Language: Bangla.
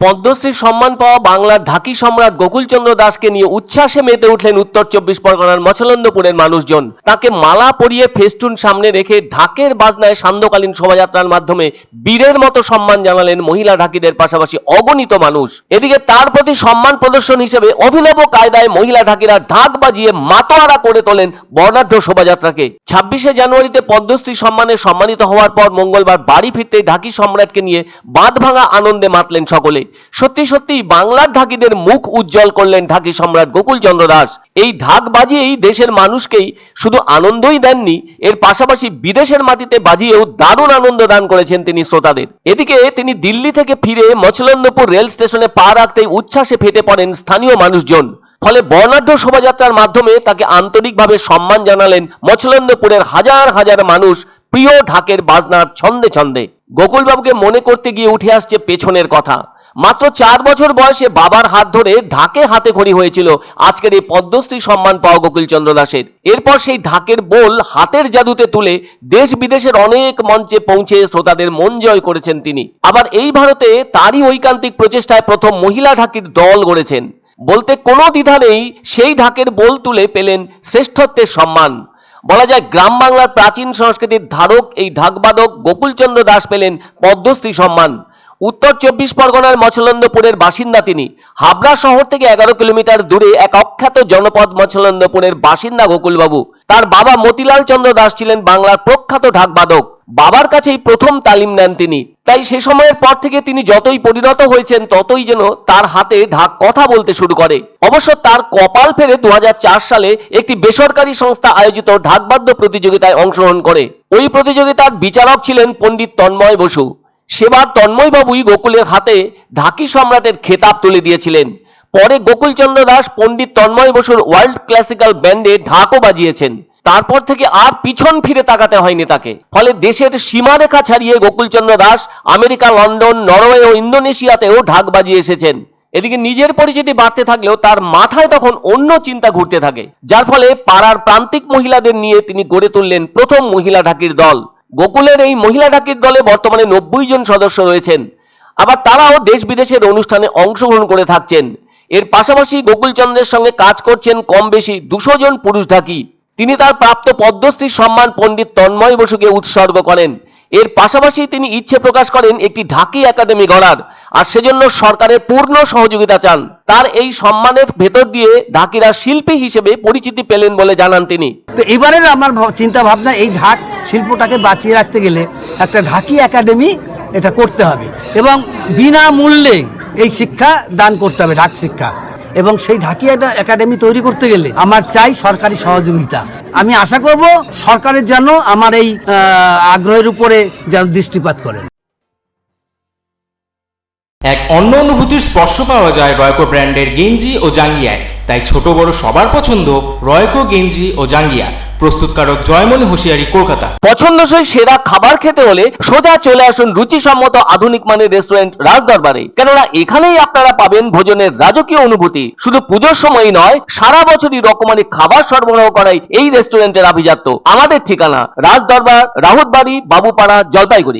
পদ্মশ্রী সম্মান পাওয়া বাংলার ঢাকি সম্রাট গোকুলচন্দ্র দাসকে নিয়ে উচ্ছ্বাসে মেতে উঠলেন উত্তর চব্বিশ পরগনার মছলন্দপুরের মানুষজন। তাকে মালা পরিয়ে ফেস্টুন সামনে রেখে ঢাকের বাজনায় সান্ধ্যকালীন শোভাযাত্রার মাধ্যমে বীরের মতো সম্মান জানালেন মহিলা ঢাকিদের পাশাপাশি অগণিত মানুষ। এদিকে তার প্রতি সম্মান প্রদর্শন হিসেবে অভিনব কায়দায় মহিলা ঢাকিরা ঢাক বাজিয়ে মাতোয়ারা করে তোলেন বর্ণাঢ্য শোভাযাত্রাকে। ছাব্বিশে জানুয়ারিতে পদ্মশ্রী সম্মানে সম্মানিত হওয়ার পর মঙ্গলবার বাড়ি ফিরতে ঢাকি সম্রাটকে নিয়ে বাঁধ ভাঙা আনন্দে মাতলেন সকলে। সত্যি সত্যি, বাংলার ঢাকিদের মুখ উজ্জ্বল করলেন ঢাকি সম্রাট গোকুলচন্দ্র দাস। এই ঢাক বাজিয়েই দেশের মানুষকেই শুধু আনন্দই দেননি, এর পাশাপাশি বিদেশের মাটিতে বাজিয়েও দারুণ আনন্দ দান করেছেন তিনি শ্রোতাদের। এদিকে তিনি দিল্লি থেকে ফিরে মছলন্দপুর রেল স্টেশনে পা রাখতেই উচ্ছ্বাসে ফেটে পড়েন স্থানীয় মানুষজন। ফলে বর্ণাঢ্য শোভাযাত্রার মাধ্যমে তাকে আন্তরিকভাবে সম্মান জানালেন মছলন্দপুরের হাজার হাজার মানুষ প্রিয় ঢাকের বাজনার ছন্দে ছন্দে। গোকুলবাবুকে মনে করতে গিয়ে উঠে আসছে পেছনের কথা। মাত্র চার বছর বয়সে বাবার হাত ধরে ঢাকে হাতে খড়ি হয়েছিল আজকের এই পদ্মশ্রী সম্মান পাওয়া গোকুলচন্দ্র দাসের। এরপর সেই ঢাকের বোল হাতের জাদুতে তুলে দেশ বিদেশের অনেক মঞ্চে পৌঁছে শ্রোতাদের মন জয় করেছেন তিনি। আবার এই ভারতে তারই ঐকান্তিক প্রচেষ্টায় প্রথম মহিলা ঢাকির দল গড়েছেন। বলতে কোনো দ্বিধা নেই, সেই ঢাকের বোল তুলে পেলেন শ্রেষ্ঠত্বের সম্মান। বলা যায় গ্রাম বাংলার প্রাচীন সংস্কৃতির ধারক এই ঢাকবাদক গোকুলচন্দ্র দাস পেলেন পদ্মশ্রী সম্মান। উত্তর চব্বিশ পরগনার মছলন্দপুরের বাসিন্দা তিনি। হাবড়া শহর থেকে এগারো কিলোমিটার দূরে এক অখ্যাত জনপদ মছলন্দপুরের বাসিন্দা গোকুলবাবু। তার বাবা মতিলাল চন্দ্র দাস ছিলেন বাংলার প্রখ্যাত ঢাকবাদক। বাবার কাছেই প্রথম তালিম নেন তিনি। তাই সে সময়ের পর থেকে তিনি যতই পরিণত হয়েছেন, ততই যেন তার হাতে ঢাক কথা বলতে শুরু করে। অবশ্য তার কপাল ফেরে দু হাজার চার সালে একটি বেসরকারি সংস্থা আয়োজিত ঢাকবাদ্য প্রতিযোগিতায় অংশগ্রহণ করে। ওই প্রতিযোগিতার বিচারক ছিলেন পণ্ডিত তন্ময় বসু। সেবার তন্ময় বাবুই গোকুলের হাতে ঢাকি সম্রাটের খেতাব তুলে দিয়েছিলেন। পরে গোকুলচন্দ্র দাস, পণ্ডিত তন্ময় বসুর ওয়ার্ল্ড ক্লাসিক্যাল ব্যান্ডে ঢাকও বাজিয়েছেন। তারপর থেকে আর পিছন ফিরে তাকাতে হয়নি তাকে। ফলে দেশের সীমারেখা ছাড়িয়ে Gokulchandra Das America, London, Norway ও ইন্দোনেশিয়াতেও ঢাক বাজিয়ে এসেছেন। এদিকে নিজের পরিচিতি বাড়তে থাকলেও তার মাথায় তখন অন্য চিন্তা ঘুরতে থাকে। যার ফলে পাড়ার প্রান্তিক মহিলাদের নিয়ে তিনি গড়ে তুললেন প্রথম মহিলা ঢাকির দল। গোকুলের এই মহিলা ডাকির দলে বর্তমানে নব্বই জন সদস্য রয়েছেন। আবার তারাও দেশ বিদেশের অনুষ্ঠানে অংশগ্রহণ করে থাকছেন। এর পাশাপাশি গোকুলচন্দ্রের সঙ্গে কাজ করছেন কম বেশি দুশো জন পুরুষ ঢাকি। তিনি তার প্রাপ্ত পদ্মশ্রী সম্মান পণ্ডিত তন্ময় বসুকে উৎসর্গ করেন। এর পাশাপাশি তিনি ইচ্ছে প্রকাশ করেন একটি ঢাকি একাডেমি গড়ার। আর সেজন্য সরকারের পূর্ণ সহযোগিতা চান। তার এই সম্মানের ভেতর দিয়ে ঢাকিরা শিল্পী হিসেবে পরিচিতি পেলেন বলে জানান তিনি। তো এবারের আমার চিন্তা ভাবনা এই ঢাক শিল্পটাকে বাঁচিয়ে রাখতে গেলে একটা ঢাকি একাডেমি এটা করতে হবে এবং বিনামূল্যে এই শিক্ষা দান করতে হবে, ঢাক শিক্ষা। এবং সেই ঢাকি একাডেমি তৈরি করতে গেলে আমার চাই সরকারি সহযোগিতা। আমি আশা করব সরকারের যেন আমার এই আগ্রহের উপরে যেন দৃষ্টিপাত করেন। এক অন্য অনুভূতির স্পর্শ পাওয়া যায় রয়কো ব্র্যান্ডের গেঞ্জি ও জাঙ্গিয়ায়। তাই ছোট বড় সবার পছন্দ রয়কো গেঞ্জি ও জাঙ্গিয়া। প্রস্তুতকারক জয়মণি হুঁশিয়ারি, কলকাতা। পছন্দসই সেরা খাবার খেতে হলে সোজা চলে আসুন রুচিসম্মত আধুনিক মানের রেস্টুরেন্ট রাজদরবারে। কেননা এখানেই আপনারা পাবেন ভোজনের রাজকীয় অনুভূতি। শুধু পুজোর সময়ই নয়, সারা বছরই রকমারি খাবার সরবরাহ করাই এই রেস্টুরেন্টের আভিজাত্য। আমাদের ঠিকানা রাজদরবার, রাহুতবাড়ি, বাবুপাড়া, জলপাইগুড়ি।